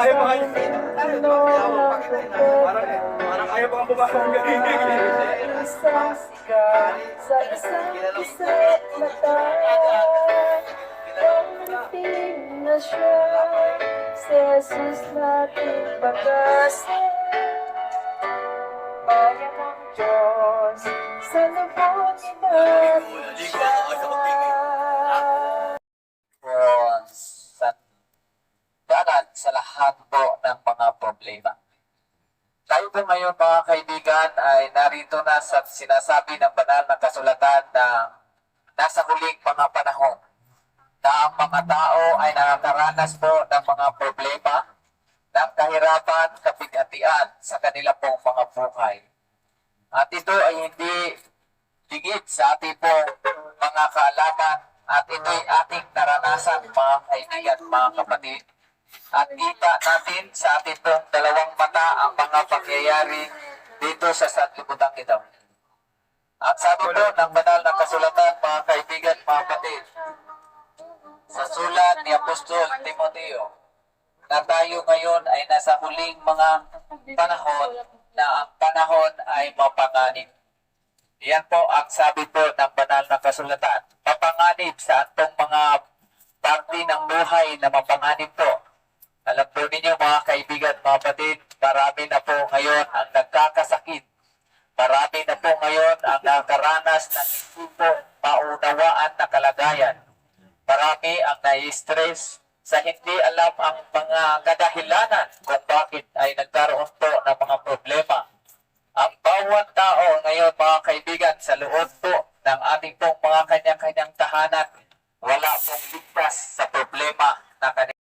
ayaw pa kayo. Parang, parang ayaw pa kang bumabang galing. Isang sikat Sa isang isip mata. Pangting na siya Si Jesus natin pag-asa Bayan ng Diyos Sa lahat po ng mga problema. Tayo po ngayon mga kaibigan ay narito na sa sinasabi ng banal na kasulatan na nasa huling mga panahon na ang mga tao ay nakakaranas po ng mga problema, ng kahirapan, kapigatian sa kanila pong mga buhay. At ito ay hindi higit sa ating pong mga kaalaman at ito'y ating naranasan mga kaibigan, mga kapatid. At kita natin sa ating pong dalawang mata ang mga pangyayari dito sa sanlibutan ito. At sabi po ng banal na kasulatan, mga kaibigan, mga kapatid, sa sulat ni Apostol Timoteo, na tayo ngayon ay nasa huling mga panahon na ang panahon ay mapanganib. Yan po ang sabi po ng banal na kasulatan. Mapanganib sa atong mga parte ng buhay na mapanganib po. Alam po ninyo mga kaibigan, mga kapatid, marami na po ngayon ang nagkakasakit. Marami na po ngayon ang nakaranas ng hindi po maunawaan na kalagayan. Marami ang nai-stress sa hindi alam ang mga kadahilanan kung bakit ay nagkaroon po ng mga problema. Ang bawat tao ngayon mga kaibigan sa loob po ng ating pong mga kanya-kanyang tahanan, wala pong ligtas sa problema